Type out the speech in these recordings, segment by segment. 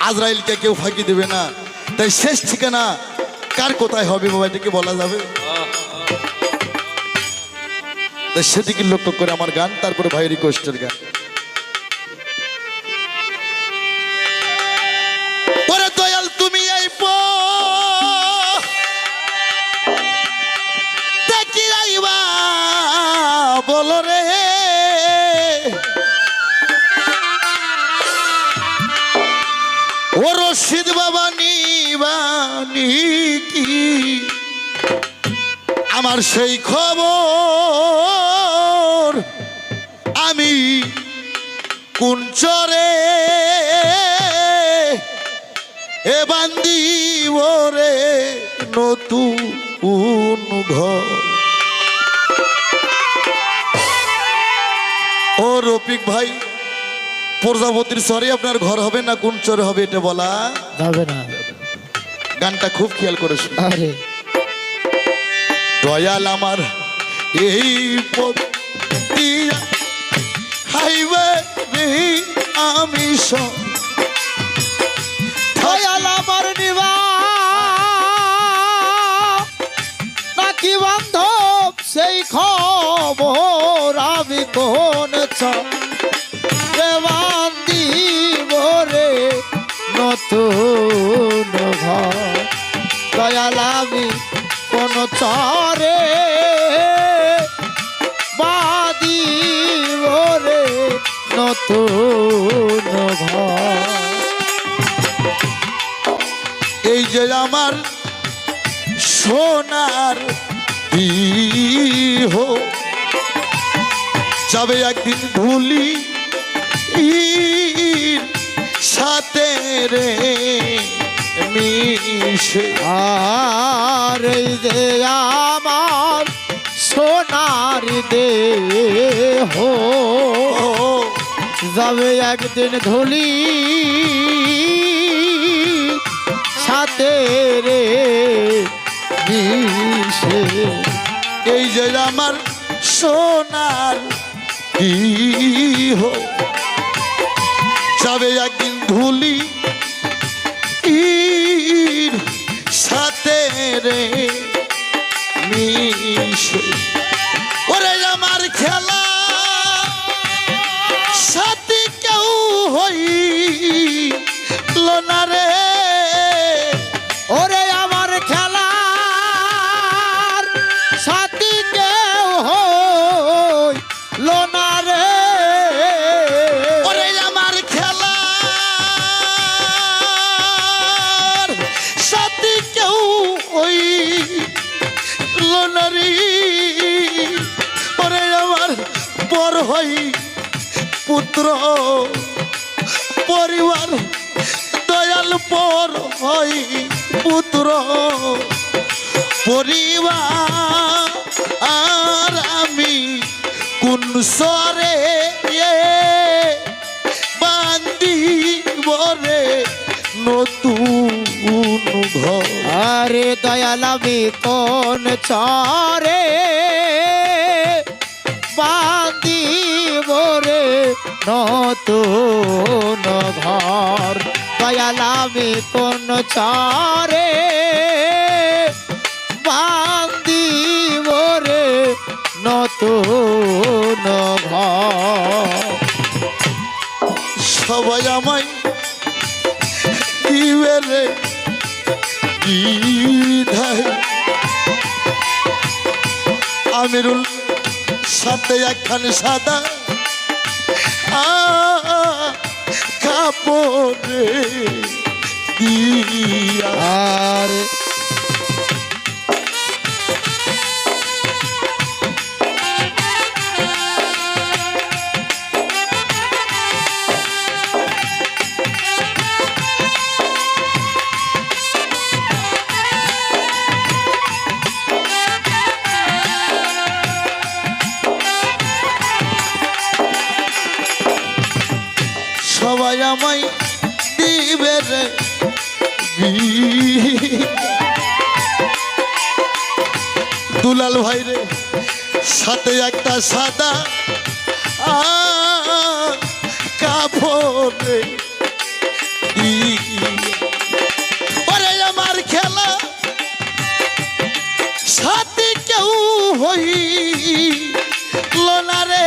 আজরাইলকে কেউ ফাঁকি দেবে না। তাই শেষ ঠিকানা কার কোথায় হবে বাবা এটা কি বলা যাবে? তাই সেদিকে লক্ষ্য করে আমার গান, তারপরে ভাই রিকোয়েস্টের গান। বলো রে। ও রশিদ বাবা নিবানি কি? আমার সেই খবর আমি কোন চরে এ বান্দি ওরে নতুন ঘর? ও রফিক ভাই প্রজাপতির স্বরে আপনার ঘর হবে না কোন চরে হবে এটা বলা? যাবে না। গানটা খুব খেয়াল করে। আরে। দয়াল আমার এই রে আমি সব। দয়াল আমার নিবা নাকি বান্ধব সেই খবর আমি কোন বান্দি নতুন ঘর। দয়াল আমি কোন চরে বাদি বরে নতুন ঘর। এই যে আমার সোনার ইহ যাবে একদিন ভুলি সাথে রে মিশে আর যে আমার সোনার দেহ। যাবে একদিন ধুলি সাথে রে মিশে। এই যে আমার সোনার ইহ যাবে একদিন ধুলি সাথে রে মিশে। ওরে আমার খেলা, সাথী কেউ হই না রে। ওরে আমার খেলার সাথী পুত্র পরিবার দয়াল পর হই পুত্র পরিবার আমি কোন সরে বান্দি বরে নতুন ঘর? আরে দয়াল, আমি কোন চরে রে নতুন ঘর। দয়াল আমি কোন চরে বান্দিব রে নতুন ঘর। সবাই আমায় দিবে রে আমিরুল সাথে একখানে সাদা কাপড়ে দিয়া। দুলাল ভাই রে সাথে একটা সাদা কাপড়ে। পরে আমার খেলা সাথে কেউ হই লোনারে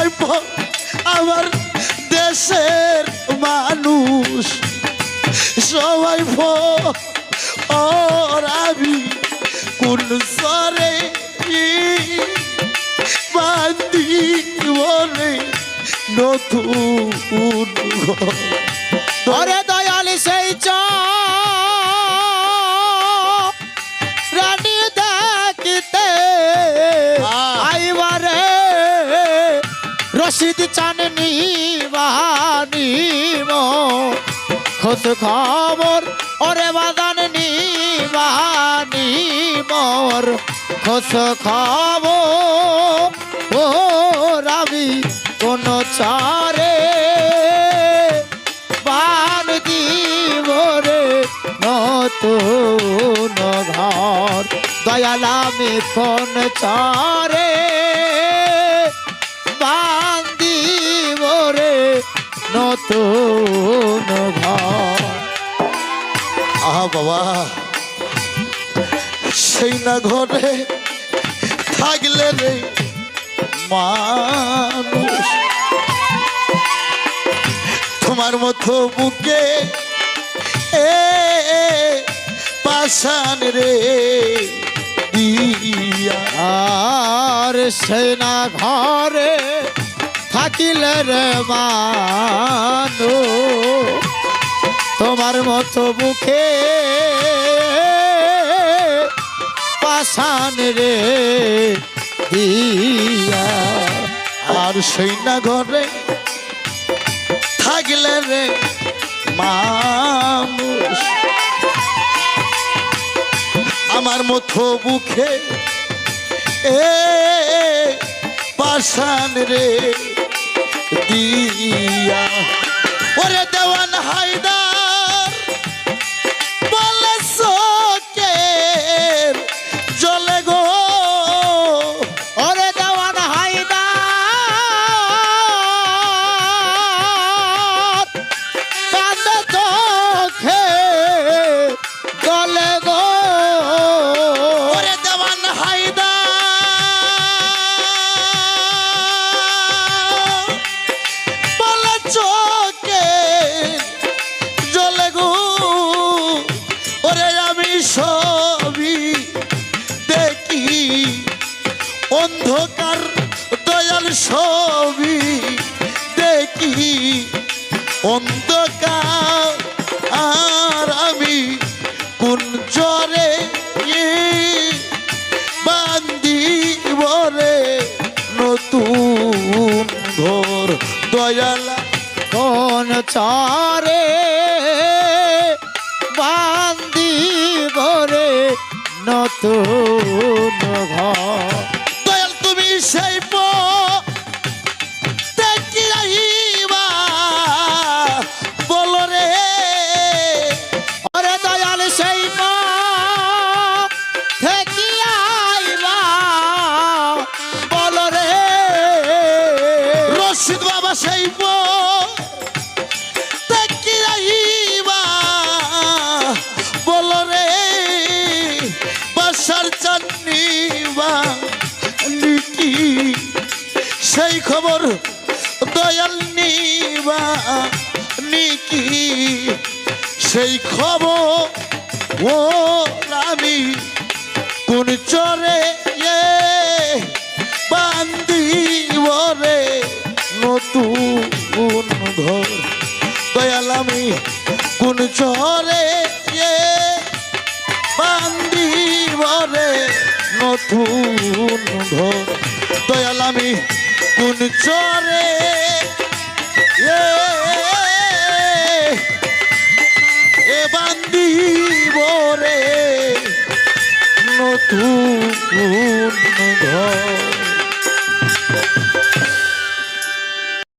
সবাই আমার দেশের মানুষ সবাই ওর আমি কোন সরে বান্দি বলে নতুন। ওরে দয়াল সেই চ রশিদ চান নিবানিব খোঁজ খবর, ওরে বাদান নিবানিবর খোঁজ খবর, ও রাবি, কোন চারে বান দিবরে নতুন ঘর, দয়ালামি কোন চারে নতুন ঘর। আহা বাবা সেই না ঘরে থাকলে রে মানুষ। তোমার মতো বুকে এ পাশান রে দিয়া। আর সেনা ঘরে থাকিলে রে মানো, তোমার মতো মুখে পাশান রে দিয়া। আর না ঘরে থাকলে রে মানুষ। আমার মতো মুখে এ পাশান রে দিয়া। ওরে দেওয়ান সবই দেখি। অন্ধকার দয়াল সবই দেখি। অন্ধকার আর আমি কোন জরে বান্দি বরে? নতুন ঘর দয়ালা কোন চারে নতুন ঘর। নিকি? সেই খবর ও আমি কোন চরে এ বান্দিব রে নতুন ঘর? দয়াল আমি কোন চরে এ বান্দিব রে নতুন ঘর? দয়াল আমি কোন চরে এ বান্দি বরে নতুন ঘর